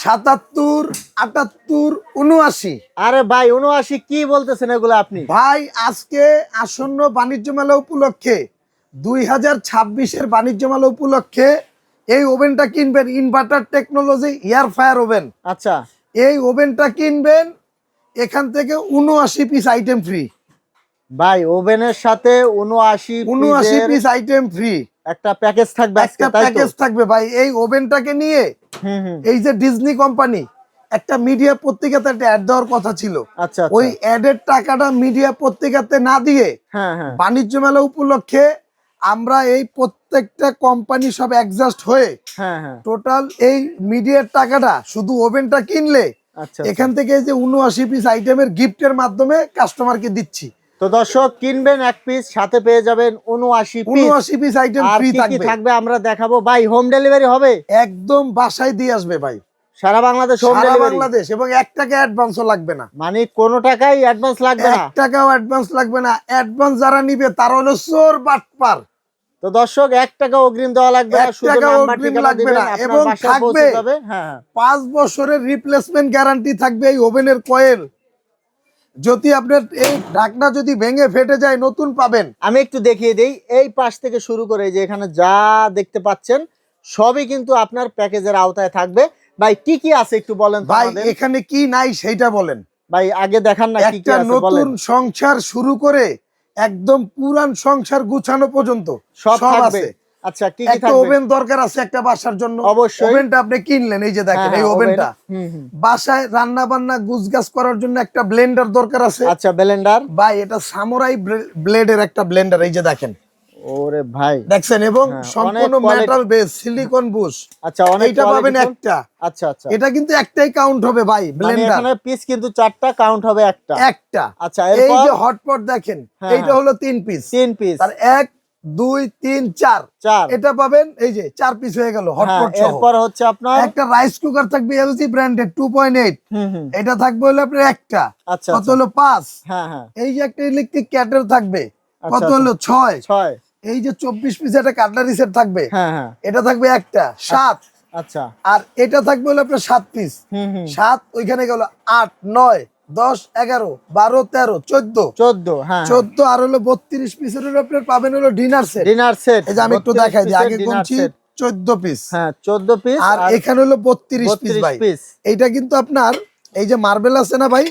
সাতাত্তর আটাত্তর উনআশি। আরে ভাই উনআশি কি বলতেছেন এগুলো আপনি? ভাই আজকে আসন্ন বাণিজ্য মেলা উপলক্ষে দুই হাজার ছাব্বিশের বাণিজ্য মেলা উপলক্ষে এই ওভেনটা কিনবেন inverter technology air fryer oven আচ্ছা। এই ওভেনটা কিনবেন এখান থেকে উনআশি পিস আইটেম ফ্রি ভাই ওভেনের সাথে উনআশি উনআশি পিস আইটেম ফ্রি একটা প্যাকেজ থাকবে একটা প্যাকেজ থাকবে ভাই। এই ওভেনটাকে নিয়ে এই যে ডিজনি কোম্পানি একটা মিডিয়া পত্রিকাতে একটা অ্যাড দেওয়ার কথা ছিল। আচ্ছা ওই আচ্ছা। অ্যাডের টাকাটা মিডিয়া পত্রিকাতে না দিয়ে হ্যাঁ হ্যাঁ। বাণিজ্য মেলা উপলক্ষে আমরা এই প্রত্যেকটা কোম্পানি সব অ্যাডজাস্ট হয়ে হ্যাঁ হ্যাঁ। টোটাল এই মিডিয়ার টাকাটা শুধু ওভেনটা কিনলে আচ্ছা এখান থেকে এই যে উনআশি পিস আইটেমের গিফটের মাধ্যমে কাস্টমারকে দিচ্ছি। তো দর্শক কিনবেন এক পিস সাথে পেয়ে যাবেন উনআশি পিস উনআশি পিস আইটেম ফ্রি থাকবে। থাকবে আমরা দেখাবো। ভাই হোম ডেলিভারি হবে? একদম বাসায় দিয়ে আসবে ভাই। সারা বাংলাদেশ হোম ডেলিভারি বাংলাদেশ এবং এক টাকা অ্যাডভান্সও লাগবে না। মানে কোনো টাকাই অ্যাডভান্স লাগবে এক না টাকাও অ্যাডভান্স লাগবে না। অ্যাডভান্স যারা নিবে তারা হলো চোর বাটপার। তো দর্শক এক টাকা অগ্রিম দেওয়া লাগবে না শুধু নাম্বার অগ্রিম ঠিকানা লাগবে দিবেন না, এবং থাকবে। যাবে। হ্যাঁ হ্যাঁ। পাঁচ বছরের রিপ্লেসমেন্ট গ্যারান্টি থাকবে এই ওভেনের কয়েল যদি আপনার এই ঢাকনা যদি ভেঙে ফেটে যায় নতুন পাবেন। আমি একটু দেখিয়ে দেই এই পাশ থেকে শুরু করে যে এখানে যা দেখতে পাচ্ছেন সবই কিন্তু আপনার প্যাকেজের আওতায় থাকবে। ভাই কি কি আছে একটু বলেন ভাই এখানে কি নাই সেটা বলেন। ভাই আগে দেখান না কি কি একটা নতুন সংসার শুরু করে একদম পুরান সংসার গুছানো পর্যন্ত সব থাকবে। আছে। আচ্ছা কি কি একটা ওভেন দরকার আছে একটা বাসার জন্য। অবশ্যই। ওভেনটা আপনি কিনলেন এই যে দেখেন হ্যাঁ, এই হ্যাঁ, ওভেনটা। বাসায় রান্না বান্না গুজগাছ করার জন্য একটা ব্লেন্ডার দরকার আছে। আচ্ছা ব্লেন্ডার। ভাই এটা সামুরাই ব্লেডের একটা ব্লেন্ডার এই যে দেখেন। ওরে ভাই। দেখছেন এবং হ্যাঁ, সম্পূর্ণ মেটাল বেস সিলিকন বুশ আচ্ছা অনেক এইটা পাবেন একটা। আচ্ছা আচ্ছা। এটা কিন্তু একটাই কাউন্ট হবে ভাই মানে ব্লেন্ডার। এখানে পিস কিন্তু চারটা কাউন্ট হবে একটা। একটা। আচ্ছা এই যে হটপট দেখেন এইটা। হলো তিন পিস তিন পিস তার এক দুই তিন চার। চার। এটা পাবেন এই যে চার পিস হয়ে গেল হ্যাঁ, হটপট এরপর হচ্ছে আপনার একটা রাইস কুকার থাকবে LG branded two point eight এটা থাকবে হলো আপনার একটা। আচ্ছা কত আচ্ছা। হলো পাঁচ? হ্যাঁ হ্যাঁ। এই যে একটা ইলেকট্রিক ক্যাটের থাকবে আচ্ছা, কত। হলো ছয়? ছয়। এই যে চব্বিশ পিস একটা কাটলারি সেট থাকবে এটা থাকবে একটা সাত। আচ্ছা। আর এটা থাকবে হলো আপনার সাত পিস সাত ওইখানে গেল আট নয়। দশ এগারো বারো তেরো চোদ্দ। চোদ্দ হ্যাঁ। চোদ্দ আর হলো বত্রিশ পিসের আপনার পাবেন হলো ডিনার সেট ডিনার সেট এই যে আমি একটু দেখাই দিই আগে গুনছি চোদ্দ পিস হ্যাঁ চোদ্দ পিস আর এখানে হলো বত্রিশ পিস ভাই। এইটা কিন্তু আপনার এই যে মার্বেল আছে না ভাই?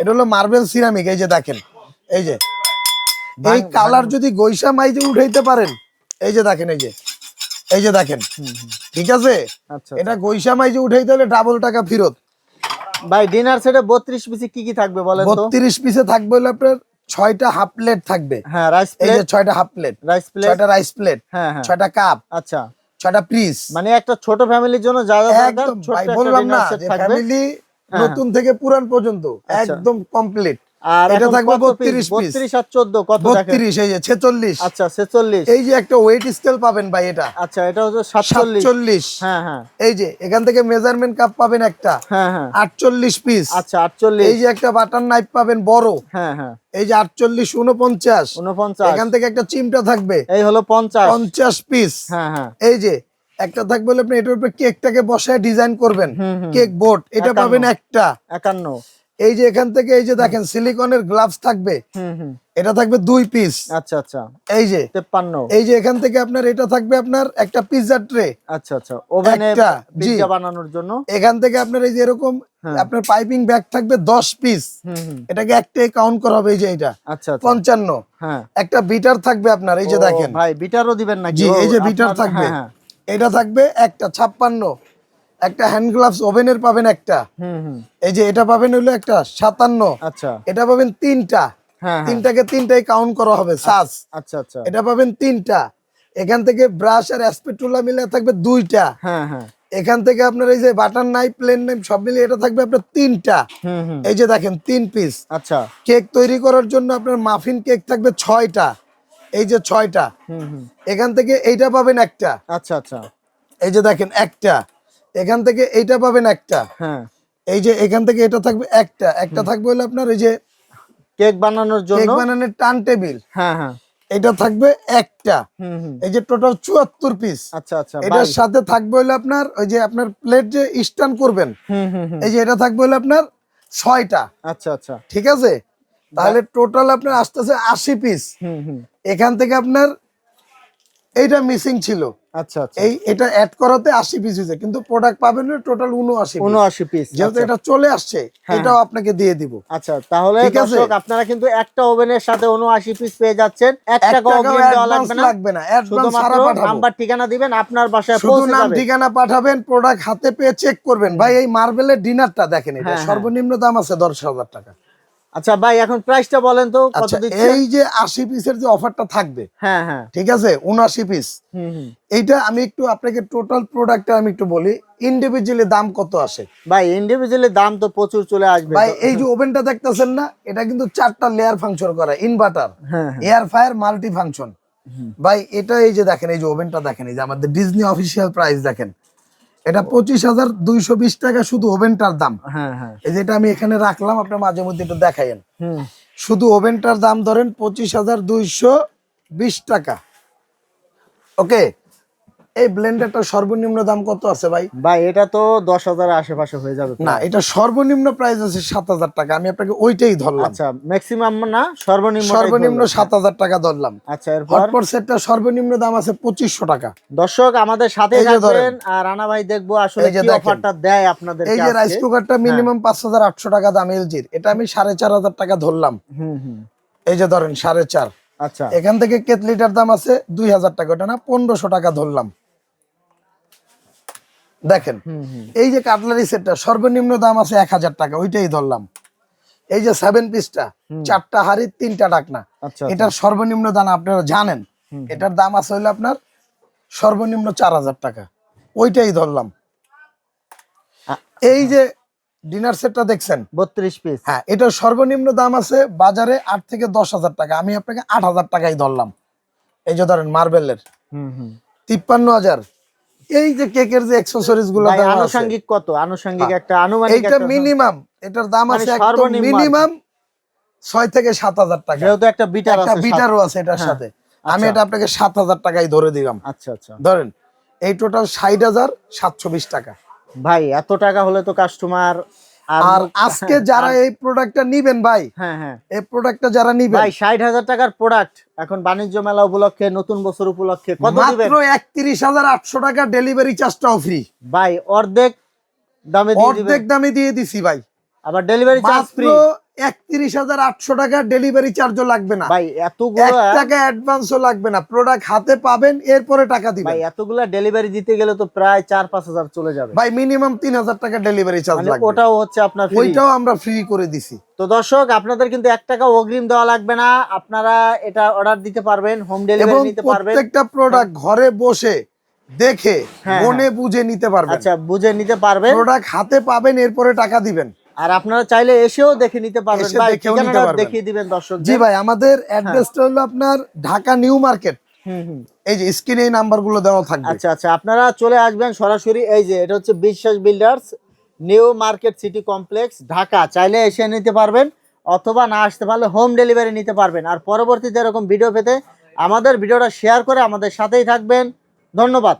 এটা হলো মার্বেল সিরামিক এই যে দেখেন। এই যে। এই কালার যদি গৈসা মাইজে উঠাইতে পারেন এই যে দেখেন এই যে। এই যে দেখেন। ঠিক আছে? আচ্ছা এটা গৈসা মাইজে উঠাইতে হলে ডাবল টাকা ফেরত। ভাই ডিনার সেটে বত্রিশ পিসে কি কি থাকবে বলেন তো? বত্রিশ পিসে থাকবে হলো আপনার ছয়টা হাফ প্লেট থাকবে। হ্যাঁ রাইস প্লেট এই যে ছয়টা হাফ প্লেট রাইস প্লেট ছয়টা রাইস প্লেট হ্যাঁ হ্যাঁ। ছয়টা কাপ আচ্ছা। ছয়টা পিস মানে একটা ছোট ফ্যামিলির জন্য যা যা একদম ভাই বললাম না যে ফ্যামিলি। নতুন থেকে পুরান পর্যন্ত আচ্ছা। একদম কমপ্লিট আর এটা এখন থাকবে কত 32 piece। 32 আর 14 কত দেখেন? বত্রিশ এই যে ছেচল্লিশ। আচ্ছা 46 এই যে একটা ওয়েট স্কেল পাবেন ভাই এটা। আচ্ছা এটা হচ্ছে 47 সাতচল্লিশ। হ্যাঁ হ্যাঁ। এই যে এখান থেকে মেজারমেন্ট কাপ পাবেন একটা। হ্যাঁ হ্যাঁ। পিস আচ্ছা 48 এই যে একটা বাটার নাইফ পাবেন বড়। হ্যাঁ হ্যাঁ। এই যে আটচল্লিশ উনপঞ্চাশ। 49 এখান থেকে একটা চিমটা থাকবে। এই হলো 50 পঞ্চাশ পিস হ্যাঁ হ্যাঁ। এই যে একটা থাকবে আপনি এটার উপরে কেকটাকে বসায় ডিজাইন করবেন। কেক বোর্ড এটা পাবেন একটা। 51 এই যে এখান থেকে এই যে দেখেন সিলিকনের গ্লাভস থাকবে। এটা থাকবে দুই পিস আচ্ছা আচ্ছা। এই যে। 53 এই যে এখান থেকে আপনার এটা থাকবে আপনার একটা পিৎজা ট্রে আচ্ছা আচ্ছা। ওভেনে পিজ্জা বানানোর জন্য? এখান থেকে আপনার এই যে এরকম হ্যাঁ। আপনার পাইপিং ব্যাগ থাকবে দশ পিস হুম হুম। এটাকে একটাই কাউন্ট করা হবে এই যে এটা। আচ্ছা আচ্ছা। পঞ্চান্ন। হ্যাঁ। একটা বিটার থাকবে আপনার এই যে দেখেন। ভাই বিটারও দিবেন নাকি? জি এই যে বিটার থাকবে। হ্যাঁ, হ্যাঁ। এটা থাকবে একটা ছাপ্পান্ন। একটা হ্যান্ড গ্লাভস ওভেনের পাবেন একটা। হুম হুম। এই যে এটা পাবেন হলো একটা সাতান্ন। আচ্ছা। এটা পাবেন তিনটা। হ্যাঁ হ্যাঁ। তিনটাকে তিনটাই কাউন্ট করা হবে সাস আচ্ছা আচ্ছা এটা পাবেন তিনটা। এখান থেকে ব্রাশ আর অ্যাসপেটুলা মিলে থাকবে দুইটা। হ্যাঁ হ্যাঁ। এখান থেকে আপনার এই যে বাটার নাইফ প্লেন নাইফ সব মিলিয়ে এটা থাকবে আপনার তিনটা। এই যে দেখেন তিন পিস আচ্ছা। কেক তৈরি করার জন্য আপনার মাফিন কেক থাকবে ছয়টা। এই যে ছয়টা। হুম হুম। এখান থেকে এইটা পাবেন একটা। আচ্ছা আচ্ছা। এই যে দেখেন একটা। এখান থেকে এইটা পাবেন একটা। হ্যাঁ। এই যে এখান থেকে এটা থাকবে একটা। একটা থাকবে হলো আপনার এই যে কেক বানানোর জন্য। কেক বানানোর টান টেবিল। হ্যাঁ হ্যাঁ। এটা থাকবে একটা। এই যে টোটাল চুয়াত্তর পিস। আচ্ছা আচ্ছা এটার সাথে থাকবে হলো আপনার ওই যে আপনার প্লেট যে স্ট্যান্ড করবেন। হুম হুম হুম। এই যে এটা থাকবে হলো আপনার ছয়টা। আচ্ছা আচ্ছা। ঠিক আছে? তাহলে টোটাল আপনার আসতেছে আশি পিস। হুম হুম। এখান থেকে আপনার এইটা মিসিং ছিল। আচ্ছা আচ্ছা। এই এটা অ্যাড করাতে আশি পিস হয়েছে কিন্তু প্রোডাক্ট পাবেন টোটাল উনআশি উনআশি পিস যেহেতু এটা চলে আসছে হ্যাঁ, এটাও আপনাকে দিয়ে দিব। আচ্ছা তাহলে আপনারা কিন্তু একটা ওভেনের সাথে উনআশি পিস পেয়ে যাচ্ছেন। এক টাকাও লাগবে না। শুধুমাত্র নাম্বার ঠিকানা দিবেন আপনার বাসায় শুধু নাম ঠিকানা পাঠাবেন প্রোডাক্ট হাতে পেয়ে চেক করবেন। ভাই এই মার্বেলের ডিনারটা দেখেন এটা। হ্যাঁ, হ্যাঁ। সর্বনিম্ন দাম আছে দশ হাজার টাকা। আচ্ছা ভাই এখন প্রাইসটা বলেন তো কত আচ্ছা দিচ্ছেন এই যে আশি পিসের যে অফারটা থাকবে হ্যাঁ হ্যাঁ। ঠিক আছে? উনআশি পিস হুম হুম। এইটা আমি একটু আপনাকে টোটাল প্রোডাক্টটা আমি একটু বলি ইন্ডিভিজুয়ালি দাম কত আসে? ভাই ইন্ডিভিজুয়ালি দাম তো প্রচুর চলে আসবে। ভাই এই যে ওভেনটা দেখতেছেন না এটা কিন্তু চারটা লেয়ার ফাংশন করা inverter air fryer multi function ভাই এটা এই যে দেখেন এই যে ওভেনটা দেখেন এই যে আমাদের ডিজনি অফিসিয়াল প্রাইস দেখেন। এটা পঁচিশ হাজার দুইশো বিশ টাকা শুধু ওভেনটার দাম। হ্যাঁ হ্যাঁ। এই যেটা আমি এখানে রাখলাম আপনার মাঝে মধ্যে একটু দেখাইন শুধু ওভেনটার দাম ধরেন পঁচিশ হাজার দুইশো বিশ টাকা। ওকে? এই ব্লেন্ডারটার সর্বনিম্ন দাম কত আছে ভাই? ভাই এটা তো দশ হাজারের আশেপাশে হয়ে যাবে না এটা সর্বনিম্ন প্রাইস আছে সাত হাজার টাকা। আমি আপনাকে ওইটাই ধরলাম। আচ্ছা ম্যাক্সিমাম না সর্বনিম্ন সর্বনিম্ন সাত হাজার টাকা ধরলাম। আচ্ছা এরপর? সেটটা সর্বনিম্ন দাম আছে পঁচিশশো টাকা। দর্শক আমাদের সাথে। থাকবেন আর রানা ভাই দেখব আসলে কি অফারটা দেয় আপনাদের এই যে রাইস কুকারটা মিনিমাম পাঁচ হাজার আটশো টাকা দাম এলজির। এটা আমি সাড়ে চার হাজার টাকা ধরলাম। হুম হুম। এই যে ধরেন সাড়ে চার। আচ্ছা। এখান থেকে কেতলিটার দাম আছে দুই হাজার টাকা। ওটা না পনেরোশো টাকা ধরলাম। দেখেন এই যে কাটলারি সেটটা সর্বনিম্ন দাম আছে এক হাজার টাকা ওইটাই ধরলাম। এই যে সেভেন পিসটা চারটা হাড়ি তিনটা ডাকনা। আচ্ছা এটার সর্বনিম্ন দাম আপনারা জানেন। এটার দাম আছে হইল আপনার সর্বনিম্ন চার হাজার টাকা। ওইটাই ধরলাম। এই যে ডিনার সেটটা দেখছেন? বত্রিশ পিস হ্যাঁ এটার সর্বনিম্ন দাম আছে বাজারে আট থেকে দশ হাজার টাকা। আমি আপনাকে আট হাজার টাকাই ধরলাম। এই যে ধরেন মার্বেলের। হুম হুম। তিপ্পান্ন হাজার। এই যে কেকের যে অ্যাক্সেসরিজগুলো আনুষঙ্গিক কত? আনুষঙ্গিক হ্যাঁ। একটা আনুমানিক এটা মিনিমাম এটার দাম মানে আছে একদম। মিনিমাম ছয় থেকে সাত হাজার টাকা। যেহেতু একটা বিটার একটা আছে বিটারও আছে এটার হ্যাঁ, সাথে। আমি আচ্ছা। এটা আপনাকে সাত হাজার টাকাই ধরে দিলাম। আচ্ছা আচ্ছা। ধরেন এই টোটাল ষাট হাজার সাতশো বিশ টাকা। ভাই এত টাকা হলে তো কাস্টমার আর আজকে যারা এই প্রোডাক্টটা নিবেন ভাই হ্যাঁ হ্যাঁ। এই প্রোডাক্টটা যারা নিবেন। ভাই ষাট হাজার টাকার প্রোডাক্ট এখন বাণিজ্য মেলা উপলক্ষে নতুন বছর উপলক্ষে কত দিবেন? মাত্র একত্রিশ হাজার আটশো টাকা ডেলিভারি চার্জটাও ফ্রি ভাই অর্ধেক দামে দিয়ে দিবেন। অর্ধেক দামে দিয়ে দিছি ভাই। আবার ডেলিভারি চার্জ ফ্রি একত্রিশ হাজার আটশো টাকা ডেলিভারি চার্জও লাগবে না। ভাই এতগুলো টাকা অ্যাডভান্সও লাগবে না। প্রোডাক্ট হাতে পাবেন এরপরে টাকা দিবেন। ভাই এতগুলা ডেলিভারি দিতে গেলে তো প্রায় চার পাঁচ হাজার চলে যাবে। ভাই মিনিমাম তিন হাজার টাকা ডেলিভারি চার্জ মানে লাগবে। ওটাও হচ্ছে আপনার ওইটাও আমরা ফ্রি করে দিছি। তো দর্শক আপনাদের কিন্তু এক টাকা অগ্রিম দেওয়া লাগবে না। আপনারা এটা অর্ডার দিতে পারবেন হোম ডেলিভারি নিতে পারবেন। প্রত্যেকটা প্রোডাক্ট ঘরে বসে দেখে হ্যাঁ, মনে বুঝে নিতে পারবেন। আচ্ছা বুঝে নিতে পারবেন। প্রোডাক্ট হাতে পাবেন এরপরে টাকা দিবেন। আর আপনারা চাইলে এসেও দেখে নিতে পারবেন ভাই ঠিকানাটা দেখিয়ে দিবেন দর্শক জি ভাই আমাদের অ্যাড্রেসটা হলো আপনার ঢাকা নিউ মার্কেট। এই যে স্ক্রিনে এই নাম্বারগুলো দেওয়া থাকবে। আচ্ছা আচ্ছা আপনারা চলে আসবেন সরাসরি এই যে এটা হচ্ছে Biswas builders new market city complex Dhaka. চাইলে এসে নিতে পারবেন অথবা না আসতে পারলে হোম ডেলিভারি নিতে পারবেন। আর পরবর্তীতে এরকম ভিডিও পেতে আমাদের ভিডিওটা শেয়ার করে আমাদের সাথেই থাকবেন। ধন্যবাদ।